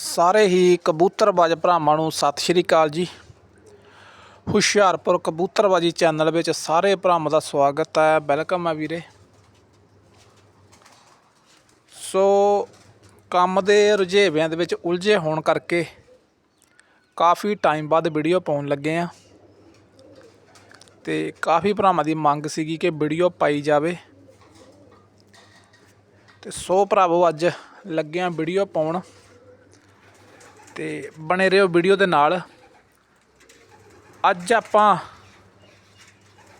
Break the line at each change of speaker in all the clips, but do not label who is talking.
ਸਾਰੇ ਹੀ ਕਬੂਤਰਬਾਜ਼ ਭਰਾਵਾਂ ਨੂੰ ਸਤਿ ਸ਼੍ਰੀ ਅਕਾਲ ਜੀ। ਹੁਸ਼ਿਆਰਪੁਰ ਕਬੂਤਰਬਾਜੀ ਚੈਨਲ ਵਿੱਚ ਸਾਰੇ ਭਰਾਵਾਂ ਦਾ ਸਵਾਗਤ ਹੈ। ਵੈਲਕਮ ਹੈ ਵੀਰੇ। ਸੋ, ਕੰਮ ਦੇ ਰੁਝੇਵਿਆਂ ਦੇ ਵਿੱਚ ਉਲਝੇ ਹੋਣ ਕਰਕੇ ਕਾਫੀ ਟਾਈਮ ਬਾਅਦ ਵੀਡੀਓ ਪਾਉਣ ਲੱਗੇ ਆ ਤੇ ਕਾਫੀ ਭਰਾਵਾਂ ਦੀ ਮੰਗ ਸੀਗੀ ਕਿ ਵੀਡੀਓ ਪਾਈ ਜਾਵੇ। ਤੇ ਸੋ ਭਰਾਵੋ ਅੱਜ ਲੱਗਿਆ ਵੀਡੀਓ ਪਾਉਣ। ਤੇ ਬਣੇ ਰਹੋ ਵੀਡੀਓ ਦੇ ਨਾਲ। ਅੱਜ ਆਪਾਂ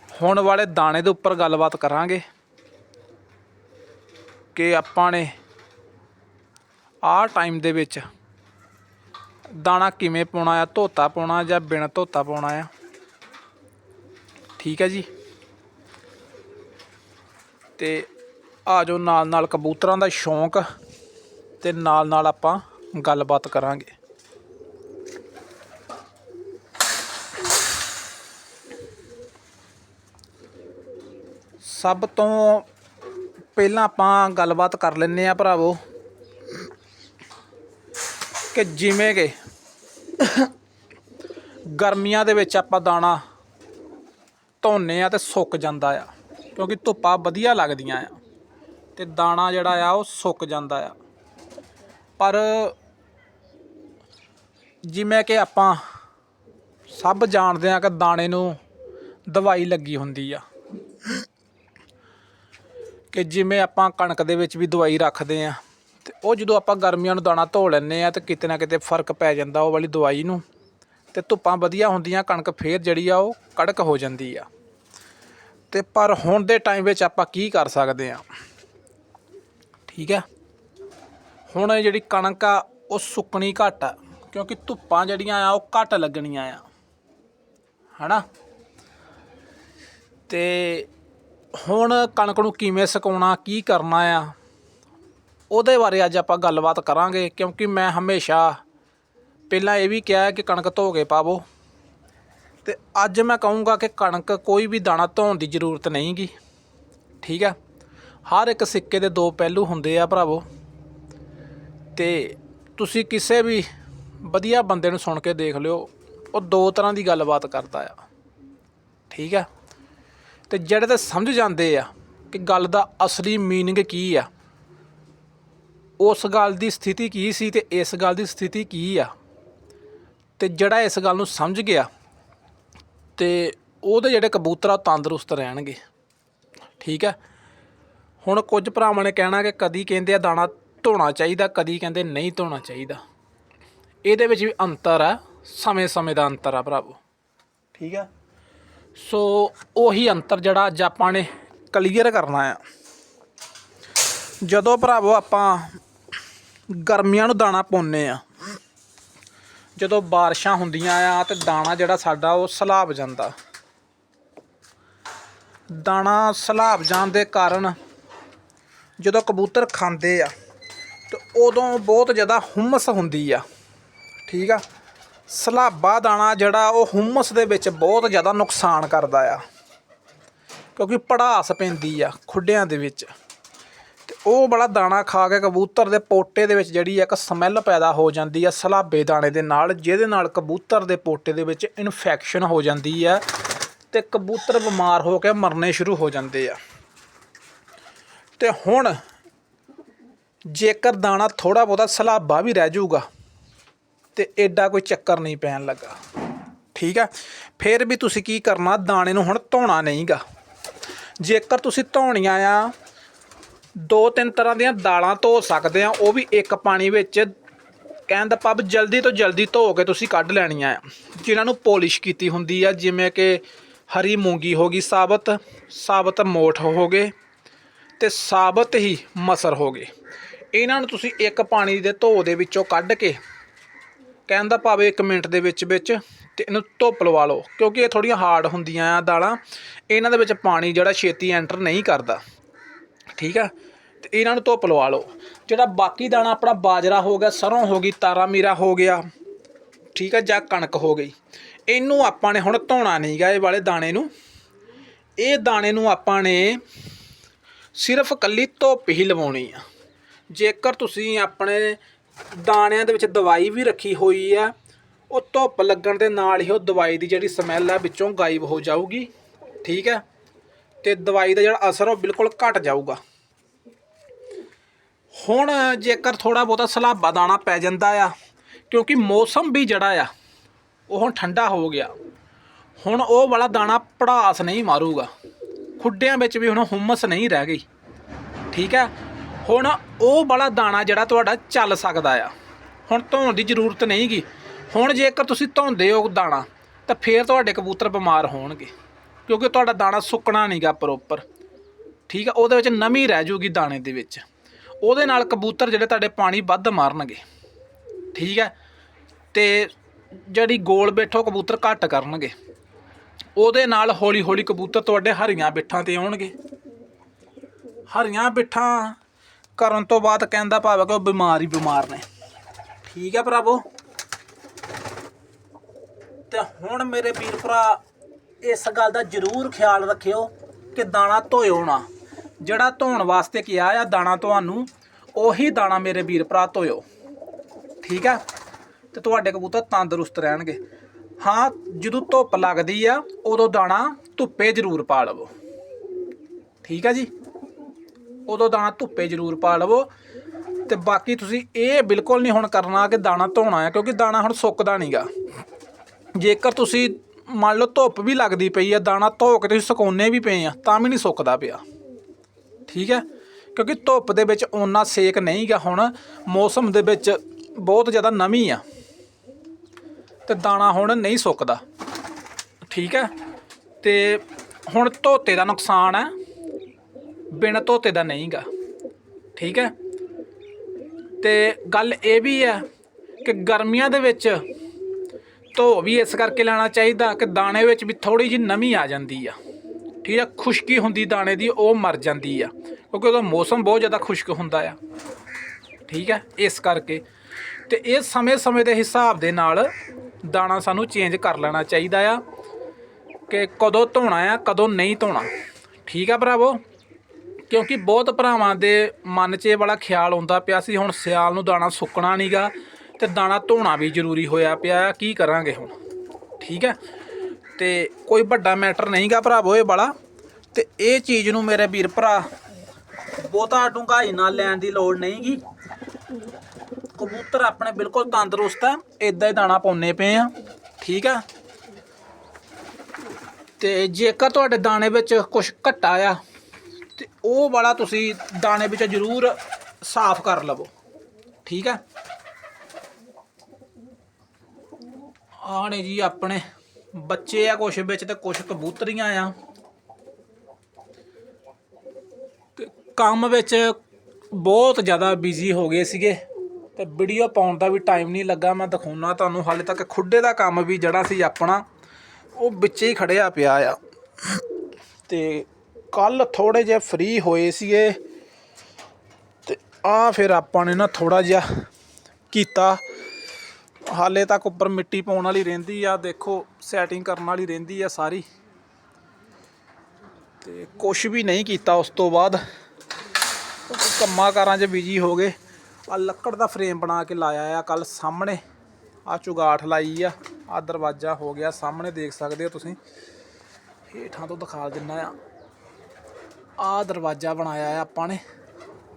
ਹੁਣ ਵਾਲੇ ਦਾਣੇ ਦੇ ਉੱਪਰ ਗੱਲਬਾਤ ਕਰਾਂਗੇ ਕਿ ਆਪਾਂ ਨੇ ਆਹ ਟਾਈਮ ਦੇ ਵਿੱਚ ਦਾਣਾ ਕਿਵੇਂ ਪਾਉਣਾ ਆ, ਧੋਤਾ ਪਾਉਣਾ ਜਾਂ ਬਿਨ ਧੋਤਾ ਪਾਉਣਾ ਆ। ਠੀਕ ਹੈ ਜੀ। ਤੇ ਆ ਜੋ ਨਾਲ ਨਾਲ ਕਬੂਤਰਾਂ ਦਾ ਸ਼ੌਂਕ ਤੇ ਨਾਲ ਨਾਲ ਆਪਾਂ ਗੱਲਬਾਤ ਕਰਾਂਗੇ। ਸਭ ਤੋਂ ਪਹਿਲਾਂ ਆਪਾਂ ਗੱਲਬਾਤ ਕਰ ਲੈਂਦੇ ਆ ਭਰਾਵੋ ਕਿ ਜਿਵੇਂ ਕਿ ਗਰਮੀਆਂ ਦੇ ਵਿੱਚ ਆਪਾਂ ਦਾਣਾ ਧੋਨੇ ਆ ਤੇ ਸੁੱਕ ਜਾਂਦਾ ਆ, ਕਿਉਂਕਿ ਧੁੱਪਾਂ ਵਧੀਆ ਲੱਗਦੀਆਂ ਆ ਤੇ ਦਾਣਾ ਜਿਹੜਾ ਆ ਉਹ ਸੁੱਕ ਜਾਂਦਾ ਆ। ਪਰ ਜਿਵੇਂ ਕਿ ਆਪਾਂ ਸਭ ਜਾਣਦੇ ਆ ਕਿ ਦਾਣੇ ਨੂੰ ਦਵਾਈ ਲੱਗੀ ਹੁੰਦੀ ਆ। ਕਿ ਜਿਵੇਂ ਆਪਾਂ ਕਣਕ ਦੇ ਵਿੱਚ ਵੀ ਦਵਾਈ ਰੱਖਦੇ ਆ ਤੇ ਉਹ ਜਦੋਂ ਆਪਾਂ ਗਰਮੀਆਂ ਨੂੰ ਦਾਣਾ ਧੋ ਲੈਂਦੇ ਆ ਤੇ ਕਿਤੇ ਨਾ ਕਿਤੇ ਫ਼ਰਕ ਪੈ ਜਾਂਦਾ ਉਹ ਵਾਲੀ ਦਵਾਈ ਨੂੰ, ਤੇ ਧੁੱਪਾਂ ਵਧੀਆ ਹੁੰਦੀਆਂ, ਕਣਕ ਫੇਰ ਜਿਹੜੀ ਆ ਉਹ ਕੜਕ ਹੋ ਜਾਂਦੀ ਆ। ਤੇ ਪਰ ਹੁਣ ਦੇ ਟਾਈਮ ਵਿੱਚ ਆਪਾਂ ਕੀ ਕਰ ਸਕਦੇ ਆ ਠੀਕ ਹੈ ਹੁਣ ਜਿਹੜੀ ਕਣਕ ਆ, ਉਹ ਸੁੱਕਣੀ ਘੱਟ ਆ, ਕਿਉਂਕਿ ਧੁੱਪਾਂ ਜਿਹੜੀਆਂ ਆ, ਉਹ ਘੱਟ ਲੱਗਣੀਆਂ ਆ। ਹਨਾ? ਤੇ ਹੁਣ ਕਣਕ ਨੂੰ ਕਿਵੇਂ ਸੁਕਾਉਣਾ, ਕੀ ਕਰਨਾ ਆ, ਉਹਦੇ ਬਾਰੇ ਅੱਜ ਆਪਾਂ ਗੱਲਬਾਤ ਕਰਾਂਗੇ, ਕਿਉਂਕਿ ਮੈਂ ਹਮੇਸ਼ਾ ਪਹਿਲਾਂ ਇਹ ਵੀ ਕਿਹਾ ਕਿ ਕਣਕ ਧੋ ਕੇ ਪਾਵੋ। ਤੇ ਅੱਜ ਮੈਂ ਕਹੂੰਗਾ ਕਿ ਕਣਕ ਕੋਈ ਵੀ ਦਾਣਾ ਧੋਣ ਦੀ ਜ਼ਰੂਰਤ ਨਹੀਂਗੀ। ਠੀਕ ਆ? ਹਰ ਇੱਕ ਸਿੱਕੇ ਦੇ ਦੋ ਪਹਿਲੂ ਹੁੰਦੇ ਆ ਭਰਾਵੋ। ਤੇ ਤੁਸੀਂ ਕਿਸੇ ਵੀ ਵਧੀਆ ਬੰਦੇ ਨੂੰ ਸੁਣ ਕੇ ਦੇਖ ਲਿਓ, ਉਹ ਦੋ ਤਰ੍ਹਾਂ ਦੀ ਗੱਲਬਾਤ ਕਰਦਾ ਆ। ਠੀਕ ਆ? ਤੇ ਜਿਹੜੇ ਤਾਂ ਸਮਝ ਜਾਂਦੇ ਆ ਕਿ ਗੱਲ ਦਾ ਅਸਲੀ ਮੀਨਿੰਗ ਕੀ ਆ, ਉਸ ਗੱਲ ਦੀ ਸਥਿਤੀ ਕੀ ਸੀ ਤੇ ਇਸ ਗੱਲ ਦੀ ਸਥਿਤੀ ਕੀ ਆ, ਤੇ ਜਿਹੜਾ ਇਸ ਗੱਲ ਨੂੰ ਸਮਝ ਗਿਆ ਤੇ ਉਹਦੇ ਜਿਹੜੇ ਕਬੂਤਰ ਆ ਉਹ ਤੰਦਰੁਸਤ ਰਹਿਣਗੇ। ਠੀਕ ਹੈ ਹੁਣ ਕੁਝ ਭਰਾਵਾਂ ਨੇ ਕਹਿਣਾ ਕਿ ਕਦੀ ਕਹਿੰਦੇ ਆ ਦਾਣਾ ਧੋਣਾ ਚਾਹੀਦਾ, ਕਦੀ ਕਹਿੰਦੇ ਨਹੀਂ ਧੋਣਾ ਚਾਹੀਦਾ। ਇਹਦੇ ਵਿੱਚ ਵੀ ਅੰਤਰ ਆ, ਸਮੇਂ-ਸਮੇਂ ਦਾ ਅੰਤਰ ਆ ਭਰਾਵੋ। ਠੀਕ ਆ? ਸੋ ਉਹੀ ਅੰਤਰ ਜਿਹੜਾ ਅੱਜ ਆਪਾਂ ਨੇ ਕਲੀਅਰ ਕਰਨਾ ਆ। ਜਦੋਂ ਭਰਾਵੋ ਆਪਾਂ ਗਰਮੀਆਂ ਨੂੰ ਦਾਣਾ ਪਾਉਂਦੇ ਆ, ਜਦੋਂ ਬਾਰਿਸ਼ਾਂ ਹੁੰਦੀਆਂ ਆ ਤੇ ਦਾਣਾ ਜਿਹੜਾ ਸਾਡਾ ਉਹ ਸਲਾਬ ਜਾਂਦਾ। ਦਾਣਾ ਸਲਾਬ ਜਾਣ ਦੇ ਕਾਰਨ ਜਦੋਂ ਕਬੂਤਰ ਖਾਂਦੇ ਆ, ਤੇ ਉਦੋਂ ਬਹੁਤ ਜ਼ਿਆਦਾ ਹੁਮਸ ਹੁੰਦੀ ਆ, ਠੀਕ ਆ? ਸਲਾਬਾ ਦਾਣਾ ਜਿਹੜਾ ਉਹ ਹੁਮਸ ਦੇ ਵਿੱਚ ਬਹੁਤ ਜ਼ਿਆਦਾ ਨੁਕਸਾਨ ਕਰਦਾ ਆ। ਕਿਉਂਕਿ ਪੜਾਸ ਪੈਂਦੀ ਆ ਖੁੱਡਿਆਂ ਦੇ ਵਿੱਚ। ਤੇ ਉਹ ਬੜਾ ਦਾਣਾ ਖਾ ਕੇ ਕਬੂਤਰ ਦੇ ਪੋਟੇ ਦੇ ਵਿੱਚ ਜਿਹੜੀ ਇੱਕ ਸਮੈਲ ਪੈਦਾ ਹੋ ਜਾਂਦੀ ਆ ਸਲਾਬੇ ਦਾਣੇ ਦੇ ਨਾਲ, ਜਿਹਦੇ ਨਾਲ ਕਬੂਤਰ ਦੇ ਪੋਟੇ ਦੇ ਵਿੱਚ ਇਨਫੈਕਸ਼ਨ ਹੋ ਜਾਂਦੀ ਆ ਤੇ ਕਬੂਤਰ ਬਿਮਾਰ ਹੋ ਕੇ ਮਰਨੇ ਸ਼ੁਰੂ ਹੋ ਜਾਂਦੇ ਆ। ਤੇ ਹੁਣ ਜੇਕਰ ਦਾਣਾ ਥੋੜਾ ਬਹੁਤਾ ਸਲਾਬਾ ਵੀ ਰਹਿ ਜਾਊਗਾ ਤੇ ਐਡਾ ਕੋਈ ਚੱਕਰ ਨਹੀਂ ਪੈਣ ਲੱਗਾ। ਠੀਕ ਆ ਫਿਰ ਵੀ ਤੁਸੀਂ ਕੀ ਕਰਨਾ? ਦਾਣੇ ਨੂੰ ਹੁਣ ਧੋਣਾ ਨਹੀਂਗਾ। ਜੇਕਰ ਤੁਸੀਂ ਧੋਣੀਆਂ ਆ, ਦੋ ਤਿੰਨ ਤਰ੍ਹਾਂ ਦੀਆਂ ਦਾਲਾਂ ਧੋ ਸਕਦੇ ਆ, ਉਹ ਵੀ ਇੱਕ ਪਾਣੀ ਵਿੱਚ। ਕਹਿਣ ਦਾ ਪੱਬ, ਜਲਦੀ ਤੋਂ ਜਲਦੀ ਧੋ ਕੇ ਤੁਸੀਂ ਕੱਢ ਲੈਣੀਆਂ ਆ। ਜਿਨ੍ਹਾਂ ਨੂੰ ਪੋਲਿਸ਼ ਕੀਤੀ ਹੁੰਦੀ ਆ, ਜਿਵੇਂ ਕਿ ਹਰੀ ਮੂੰਗੀ ਹੋ ਗਈ ਸਾਬਤ ਸਾਬਤ ਮੋਠ ਹੋ ਗਏ ਤੇ ਸਾਬਤ ਹੀ ਮਸਰ ਹੋ ਗਏ। ਇਹਨਾਂ ਨੂੰ ਤੁਸੀਂ ਇੱਕ ਪਾਣੀ ਦੇ ਧੋ ਦੇ ਵਿੱਚੋਂ ਕੱਢ ਕੇ ਕਹਿਣ ਦਾ ਭਾਵੇਂ 1 ਮਿੰਟ ਦੇ ਵਿੱਚ ਵਿੱਚ ਤੇ ਇਹਨੂੰ ਧੁੱਪ ਲਵਾ ਲਓ, ਕਿਉਂਕਿ ਇਹ ਥੋੜੀਆਂ ਹਾਰਡ ਹੁੰਦੀਆਂ ਆ ਦਾਲਾਂ, ਇਹਨਾਂ ਦੇ ਵਿੱਚ ਪਾਣੀ ਜਿਹੜਾ ਛੇਤੀ ਐਂਟਰ ਨਹੀਂ ਕਰਦਾ। ਠੀਕ ਆ? ਤੇ ਇਹਨਾਂ ਨੂੰ ਧੁੱਪ ਲਵਾ ਲਓ। ਜਿਹੜਾ ਬਾਕੀ ਦਾਣਾ ਆਪਣਾ ਬਾਜਰਾ ਹੋ ਗਿਆ, ਸਰੋਂ ਹੋ ਗਈ, ਤਾਰਾ ਮੀਰਾ ਹੋ ਗਿਆ, ਠੀਕ ਆ, ਜਾਂ ਕਣਕ ਹੋ ਗਈ, ਇਹਨੂੰ ਆਪਾਂ ਨੇ ਹੁਣ ਧੋਣਾ ਨਹੀਂਗਾ ਇਹ ਵਾਲੇ ਦਾਣੇ ਨੂੰ। ਇਹ ਦਾਣੇ ਨੂੰ ਆਪਾਂ ਨੇ ਸਿਰਫ ਕੱਲੀ ਧੁੱਪ ਹੀ ਲਵਾਉਣੀ ਆ। ਜੇਕਰ ਤੁਸੀਂ ਆਪਣੇ ਦਾਣਿਆਂ ਦੇ ਵਿੱਚ ਦਵਾਈ ਵੀ ਰੱਖੀ ਹੋਈ ਆ ਉਹ ਧੁੱਪ ਲੱਗਣ ਦੇ ਨਾਲ ਹੀ ਉਹ ਦਵਾਈ ਦੀ ਜਿਹੜੀ ਸਮੈਲ ਆ ਵਿੱਚੋਂ ਗਾਇਬ ਹੋ ਜਾਊਗੀ। ਠੀਕ ਹੈ? ਤੇ ਦਵਾਈ ਦਾ ਜਿਹੜਾ ਅਸਰ ਉਹ ਬਿਲਕੁਲ ਘਟ ਜਾਊਗਾ। ਹੁਣ ਜੇਕਰ ਥੋੜਾ ਬਹੁਤਾ ਸਲਾਬਾ ਦਾਣਾ ਪੈ ਜਾਂਦਾ ਆ, ਕਿਉਂਕਿ ਮੌਸਮ ਵੀ ਜਿਹੜਾ ਆ, ਉਹ ਹੁਣ ਠੰਡਾ ਹੋ ਗਿਆ। ਹੁਣ ਉਹ ਵਾਲਾ ਦਾਣਾ ਪੜਾਸ ਨਹੀਂ ਮਾਰੂਗਾ। ਖੁੱਡਿਆਂ ਵਿੱਚ ਵੀ ਹੁਣ ਹੁਮਸ ਨਹੀਂ ਰਹਿ ਗਈ। ਠੀਕ ਹੈ? ਹੁਣ ਉਹ ਵਾਲਾ ਦਾਣਾ ਜਿਹੜਾ ਤੁਹਾਡਾ ਚੱਲ ਸਕਦਾ ਆ। ਹੁਣ ਧੋਣ ਦੀ ਜ਼ਰੂਰਤ ਨਹੀਂਗੀ। ਹੁਣ ਜੇਕਰ ਤੁਸੀਂ ਧੋਂਦੇ ਹੋ ਦਾਣਾ, ਤਾਂ ਫੇਰ ਤੁਹਾਡੇ ਕਬੂਤਰ ਬਿਮਾਰ ਹੋਣਗੇ, ਕਿਉਂਕਿ ਤੁਹਾਡਾ ਦਾਣਾ ਸੁੱਕਣਾ ਨਹੀਂਗਾ ਪ੍ਰੋਪਰ ਠੀਕ ਹੈ ਉਹਦੇ ਵਿੱਚ ਨਮੀ ਰਹਿ ਜੂਗੀ ਦਾਣੇ ਦੇ ਵਿੱਚ। ਉਹਦੇ ਨਾਲ ਕਬੂਤਰ ਜਿਹੜੇ ਤੁਹਾਡੇ ਪਾਣੀ ਵੱਧ ਮਾਰਨਗੇ। ਠੀਕ ਹੈ ਤੇ ਜਿਹੜੀ ਗੋਲ ਬੈਠੋ ਕਬੂਤਰ ਘੱਟ ਕਰਨਗੇ। ਉਹਦੇ ਨਾਲ ਹੌਲੀ ਹੌਲੀ ਕਬੂਤਰ ਤੁਹਾਡੇ ਹਰੀਆਂ ਬਿੱਠਾਂ ਤੇ ਆਉਣਗੇ। ਹਰੀਆਂ ਬਿੱਠਾਂ ਕਰਨ ਤੋਂ ਬਾਅਦ ਕਹਿੰਦਾ ਭਾਵੇਂ ਕਿ ਉਹ ਬਿਮਾਰ ਹੀ ਬਿਮਾਰ ਨੇ। ਠੀਕ ਹੈ ਭਰਾਵੋ? ਤੇ ਹੁਣ ਮੇਰੇ ਵੀਰ ਭਰਾ, ਇਸ ਗੱਲ ਦਾ ਜ਼ਰੂਰ ਖਿਆਲ ਰੱਖਿਓ ਕਿ ਦਾਣਾ ਧੋਇਓ ਨਾ। ਜਿਹੜਾ ਧੋਣ ਵਾਸਤੇ ਕਿਹਾ ਆ ਦਾਣਾ ਤੁਹਾਨੂੰ, ਉਹੀ ਦਾਣਾ ਮੇਰੇ ਵੀਰ ਭਰਾ ਧੋਇਓ। ਠੀਕ ਹੈ? ਤੇ ਤੁਹਾਡੇ ਕਬੂਤਰ ਤੰਦਰੁਸਤ ਰਹਿਣਗੇ। ਹਾਂ, ਜਦੋਂ ਧੁੱਪ ਲੱਗਦੀ ਆ, ਉਦੋਂ ਦਾਣਾ ਧੁੱਪੇ ਜ਼ਰੂਰ ਪਾ ਲਵੋ। ਠੀਕ ਹੈ ਜੀ? ਉਦੋਂ ਦਾਣਾ ਧੁੱਪੇ ਜ਼ਰੂਰ ਪਾ ਲਵੋ। ਤੇ ਬਾਕੀ ਤੁਸੀਂ ਇਹ ਬਿਲਕੁਲ ਨਹੀਂ ਹੁਣ ਕਰਨਾ ਕਿ ਦਾਣਾ ਧੋਣਾ ਹੈ ਕਿਉਂਕਿ ਦਾਣਾ ਹੁਣ ਸੁੱਕਦਾ ਨਹੀਂਗਾ ਜੇਕਰ ਤੁਸੀਂ ਮੰਨ ਲਓ ਧੁੱਪ ਵੀ ਲੱਗਦੀ ਪਈ ਹੈ ਦਾਣਾ ਧੋ ਕੇ ਤੁਸੀਂ ਸੁਕਾਉਣੇ ਵੀ ਪਏ ਆ, ਤਾਂ ਵੀ ਨਹੀਂ ਸੁੱਕਦਾ ਪਿਆ। ਠੀਕ ਹੈ? ਕਿਉਂਕਿ ਧੁੱਪ ਦੇ ਵਿੱਚ ਓਨਾ ਸੇਕ ਨਹੀਂਗਾ ਹੁਣ, ਮੌਸਮ ਦੇ ਵਿੱਚ ਬਹੁਤ ਜ਼ਿਆਦਾ ਨਮੀ ਆ। ਤੇ ਦਾਣਾ ਹੁਣ ਨਹੀਂ ਸੁੱਕਦਾ। ਠੀਕ ਹੈ? ਤੇ ਹੁਣ ਧੋਤੇ ਦਾ ਨੁਕਸਾਨ ਹੈ। ਬਿਨ ਧੋਤੇ ਦਾ ਨਹੀਂਗਾ। ਠੀਕ ਹੈ? ਤੇ ਗੱਲ ਇਹ ਵੀ ਹੈ ਕਿ ਗਰਮੀਆਂ ਦੇ ਵਿੱਚ ਧੋ ਵੀ ਇਸ ਕਰਕੇ ਲੈਣਾ ਚਾਹੀਦਾ ਕਿ ਦਾਣੇ ਵਿੱਚ ਵੀ ਥੋੜੀ ਜਿਹੀ ਨਮੀ ਆ ਜਾਂਦੀ ਆ। ਠੀਕ ਆ ਖੁਸ਼ਕੀ ਹੁੰਦੀ ਦਾਣੇ ਦੀ, ਉਹ ਮਰ ਜਾਂਦੀ ਆ। ਕਿਉਂਕਿ ਉਹਦਾ ਮੌਸਮ ਬਹੁਤ ਜ਼ਿਆਦਾ ਖੁਸ਼ਕ ਹੁੰਦਾ ਆ। ਠੀਕ ਹੈ? ਇਸ ਕਰਕੇ। ਤੇ ਇਹ ਸਮੇਂ-ਸਮੇਂ ਦੇ ਹਿਸਾਬ ਦੇ ਨਾਲ ਦਾਣਾ ਸਾਨੂੰ ਚੇਂਜ ਕਰ ਲੈਣਾ ਚਾਹੀਦਾ ਆ ਕਿ ਕਦੋਂ ਧੋਣਾ ਆ, ਕਦੋਂ ਨਹੀਂ ਧੋਣਾ। ਠੀਕ ਆ ਭਰਾਵੋ? ਕਿਉਂਕਿ ਬਹੁਤ ਭਰਾਵਾਂ ਦੇ ਮਨ 'ਚ ਇਹ ਵਾਲਾ ਖਿਆਲ ਆਉਂਦਾ ਪਿਆ ਸੀ, ਹੁਣ ਸਿਆਲ ਨੂੰ ਦਾਣਾ ਸੁੱਕਣਾ ਨਹੀਂਗਾ ਤੇ ਦਾਣਾ ਧੋਣਾ ਵੀ ਜ਼ਰੂਰੀ ਹੋਇਆ ਪਿਆ, ਕੀ ਕਰਾਂਗੇ ਹੁਣ? ਠੀਕ ਹੈ? ਤੇ ਕੋਈ ਵੱਡਾ ਮੈਟਰ ਨਹੀਂਗਾ ਭਰਾਵੋ ਇਹ ਵਾਲਾ। ਤੇ ਇਹ ਚੀਜ਼ ਨੂੰ ਮੇਰੇ ਵੀਰ ਭਰਾ ਬਹੁਤਾ ਡੂੰਘਾਈ ਨਾਲ ਲੈਣ ਦੀ ਲੋੜ ਨਹੀਂਗੀ। ਕਬੂਤਰ ਆਪਣੇ ਬਿਲਕੁਲ ਤੰਦਰੁਸਤ ਆ ਇਦਾਂ ਹੀ ਦਾਣਾ ਪਾਉਨੇ ਪਏ ਆ। ਠੀਕ ਆ ਤੇ ਜੇਕਰ ਤੁਹਾਡੇ ਦਾਣੇ ਵਿੱਚ ਕੁਝ ਘਟਾ ਆ ਤੇ ਉਹ ਵਾਲਾ ਤੁਸੀਂ ਦਾਣੇ ਵਿੱਚ ਜ਼ਰੂਰ ਸਾਫ਼ ਕਰ ਲਵੋ। ਠੀਕ ਹੈ? ਆਣੇ ਜੀ ਆਪਣੇ ਬੱਚੇ ਆ ਕੁਛ ਵਿੱਚ ਤੇ ਕੁਛ ਕਬੂਤਰੀਆਂ ਆ। ਕੰਮ ਵਿੱਚ ਬਹੁਤ ਜ਼ਿਆਦਾ ਬਿਜ਼ੀ ਹੋ ਗਏ ਸੀਗੇ ਤੇ ਵੀਡੀਓ ਪਾਉਣ ਦਾ ਵੀ ਟਾਈਮ ਨਹੀਂ ਲੱਗਾ। ਮੈਂ ਦਿਖਾਉਣਾ ਤੁਹਾਨੂੰ, ਹਾਲੇ ਤੱਕ ਖੁੱਡੇ ਦਾ ਕੰਮ ਵੀ ਜਿਹੜਾ ਸੀ ਆਪਣਾ, ਉਹ ਵਿੱਚ ਹੀ ਖੜਿਆ ਪਿਆ ਆ। ਤੇ ਕੱਲ ਥੋੜੇ ਜਿਹਾ ਫ੍ਰੀ ਹੋਏ ਸੀਗੇ ਤੇ ਆ ਫਿਰ ਆਪਾਂ ਨੇ ਨਾ ਥੋੜਾ ਜਿਹਾ ਕੀਤਾ। ਹਾਲੇ ਤੱਕ ਉੱਪਰ ਮਿੱਟੀ ਪਾਉਣ ਵਾਲੀ ਰਹਿੰਦੀ ਆ, ਦੇਖੋ ਸੈਟਿੰਗ ਕਰਨ ਵਾਲੀ ਰਹਿੰਦੀ ਆ ਸਾਰੀ। ਤੇ ਕੁਝ ਵੀ ਨਹੀਂ ਕੀਤਾ ਉਸ ਤੋਂ ਬਾਅਦ। ਕੰਮਾਂ ਕਾਰਾਂ 'ਚ ਬਿਜ਼ੀ ਹੋ ਗਏ। ਆ ਲੱਕੜ ਦਾ ਫਰੇਮ ਬਣਾ ਕੇ ਲਾਇਆ ਆ ਕੱਲ ਸਾਹਮਣੇ। ਆ ਚੁਗਾਠ ਲਾਈ ਆ ਆ ਦਰਵਾਜ਼ਾ ਹੋ ਗਿਆ ਸਾਹਮਣੇ, ਦੇਖ ਸਕਦੇ ਹੋ ਤੁਸੀਂ। ਹੇਠਾਂ ਤੋਂ ਦਿਖਾ ਦਿੰਨਾ ਆ। ਆਹ ਦਰਵਾਜ਼ਾ ਬਣਾਇਆ ਆ ਆਪਾਂ ਨੇ।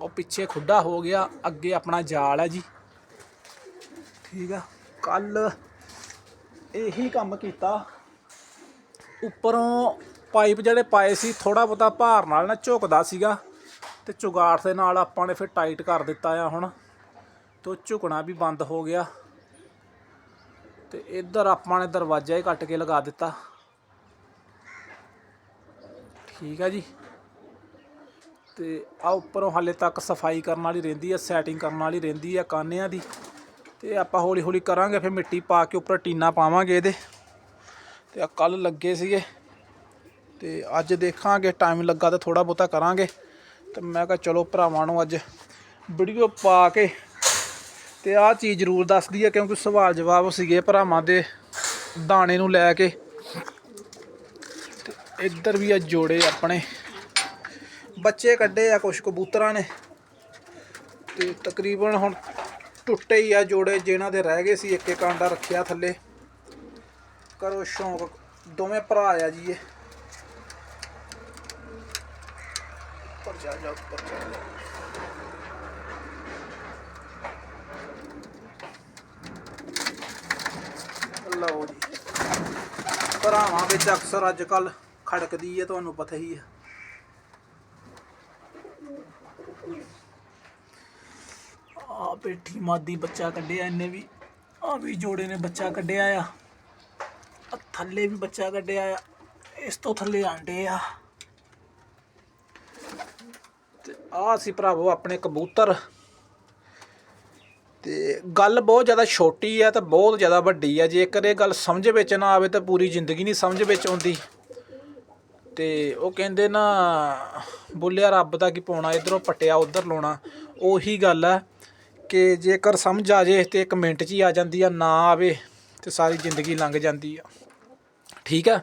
ਉਹ ਪਿੱਛੇ ਖੁੱਡਾ ਹੋ ਗਿਆ, ਅੱਗੇ ਆਪਣਾ ਜਾਲ ਹੈ ਜੀ। ਠੀਕ ਆ। ਕੱਲ ਇਹੀ ਕੰਮ ਕੀਤਾ। ਉੱਪਰੋਂ ਪਾਈਪ ਜਿਹੜੇ ਪਾਏ ਸੀ ਥੋੜਾ ਬਹੁਤਾ ਭਾਰ ਨਾਲ ਨਾ ਝੁਕਦਾ ਸੀਗਾ। ਤੇ ਚੁਗਾਠ ਦੇ ਨਾਲ ਆਪਾਂ ਨੇ ਫਿਰ ਟਾਈਟ ਕਰ ਦਿੱਤਾ ਆ ਹੁਣ। ਤੋਂ ਝੁਕਣਾ ਵੀ ਬੰਦ ਹੋ ਗਿਆ। ਤੇ ਇੱਧਰ ਆਪਾਂ ਨੇ ਦਰਵਾਜ਼ਾ ਹੀ ਕੱਟ ਕੇ ਲਗਾ ਦਿੱਤਾ। ਠੀਕ ਆ ਜੀ। ਤੇ ਆ ਉੱਪਰੋਂ ਹਾਲੇ ਤੱਕ ਸਫ਼ਾਈ ਕਰਨ ਵਾਲੀ ਰਹਿੰਦੀ ਆ ਸੈਟਿੰਗ ਕਰਨ ਵਾਲੀ ਰਹਿੰਦੀ ਆ ਕਾਨਿਆਂ ਦੀ। ਤੇ ਆਪਾਂ ਹੌਲੀ ਹੌਲੀ ਕਰਾਂਗੇ, ਫਿਰ ਮਿੱਟੀ ਪਾ ਕੇ ਉੱਪਰ ਟੀਨਾ ਪਾਵਾਂਗੇ ਇਹਦੇ। ਤੇ ਆ ਕੱਲ ਲੱਗੇ ਸੀਗੇ। ਤੇ ਅੱਜ ਦੇਖਾਂਗੇ ਟਾਈਮ ਲੱਗਾ ਤਾਂ ਥੋੜਾ ਬਹੁਤਾ ਕਰਾਂਗੇ। ਤੇ ਮੈਂ ਕਿਹਾ ਚਲੋ ਭਰਾਵਾਂ ਨੂੰ ਅੱਜ ਵੀਡੀਓ ਪਾ ਕੇ ਤੇ ਆਹ ਚੀਜ਼ ਜ਼ਰੂਰ ਦੱਸਦੀ ਹੈ ਕਿਉਂਕਿ ਸਵਾਲ ਜਵਾਬ ਸੀਗੇ ਭਰਾਵਾਂ ਦੇ ਦਾਣੇ ਨੂੰ ਲੈ ਕੇ। ਤੇ ਇੱਧਰ ਵੀ ਆ ਜੋੜੇ ਆਪਣੇ। ਬੱਚੇ ਕੱਢੇ ਆ ਕੁਝ ਕਬੂਤਰਾਂ ਨੇ। ਤੇ ਤਕਰੀਬਨ ਹੁਣ ਟੁੱਟੇ ਹੀ ਆ ਜੋੜੇ ਜਿਹਨਾਂ ਦੇ ਰਹਿ ਗਏ ਸੀ, ਇੱਕ ਇੱਕ ਆਂਡਾ ਰੱਖਿਆ ਥੱਲੇ। ਕਰੋ ਸ਼ੌਂਕ, ਦੋਵੇਂ ਭਰਾ ਆ ਜੀ ਇਹ। ਉੱਪਰ ਜਾ ਜਾ, ਉੱਪਰ ਜਾ। ਲਓ ਜੀ। ਭਰਾਵਾਂ ਵਿੱਚ ਅਕਸਰ ਅੱਜ ਕੱਲ ਖੜਕਦੀ ਹੈ ਤੁਹਾਨੂੰ ਪਤਾ ਹੀ ਹੈ ਪੇਠੀ ਮਾਦੀ ਬੱਚਾ ਕੱਢਿਆ ਇਹਨੇ ਵੀ ਆ ਵੀ ਜੋੜੇ ਨੇ ਬੱਚਾ ਕੱਢਿਆ ਆ। ਆ ਥੱਲੇ ਵੀ ਬੱਚਾ ਕੱਢਿਆ ਆ, ਇਸ ਤੋਂ ਥੱਲੇ ਆਂਡੇ ਆ। ਤੇ ਆ ਸੀ ਭਰਾਵੋ ਆਪਣੇ ਕਬੂਤਰ। ਤੇ ਗੱਲ ਬਹੁਤ ਜ਼ਿਆਦਾ ਛੋਟੀ ਆ ਤੇ ਬਹੁਤ ਜ਼ਿਆਦਾ ਵੱਡੀ ਆ, ਜੇਕਰ ਇਹ ਗੱਲ ਸਮਝ ਵਿੱਚ ਨਾ ਆਵੇ ਤਾਂ ਪੂਰੀ ਜ਼ਿੰਦਗੀ ਨਹੀਂ ਸਮਝ ਵਿੱਚ ਆਉਂਦੀ। ਤੇ ਉਹ ਕਹਿੰਦੇ ਨਾ, ਬੋਲਿਆ ਰੱਬ ਦਾ ਕੀ ਪਾਉਣਾ, ਇਧਰੋਂ ਪਟਿਆ ਉਧਰ ਲਾਉਣਾ, ਉਹੀ ਗੱਲ ਆ। ਕਿ ਜੇਕਰ ਸਮਝ ਆ ਜੇ ਤੇ ਇੱਕ ਮਿੰਟ 'ਚ ਹੀ ਆ ਜਾਂਦੀ ਆ, ਨਾ ਆਵੇ ਤੇ ਸਾਰੀ ਜ਼ਿੰਦਗੀ ਲੰਘ ਜਾਂਦੀ ਆ। ਠੀਕ ਆ?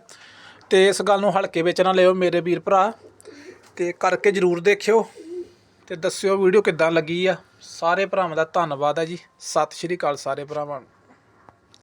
ਤੇ ਇਸ ਗੱਲ ਨੂੰ ਹਲਕੇ ਵਿੱਚ ਨਾ ਲਿਓ ਮੇਰੇ ਵੀਰ ਭਰਾ, ਤੇ ਕਰਕੇ ਜਰੂਰ ਦੇਖਿਓ ਤੇ ਦੱਸਿਓ ਵੀਡੀਓ ਕਿੱਦਾਂ ਲੱਗੀ ਆ। ਸਾਰੇ ਭਰਾਵਾਂ ਦਾ ਧੰਨਵਾਦ ਆ ਜੀ। ਸਤਿ ਸ਼੍ਰੀ ਅਕਾਲ ਸਾਰੇ ਭਰਾਵਾਂ ਨੂੰ।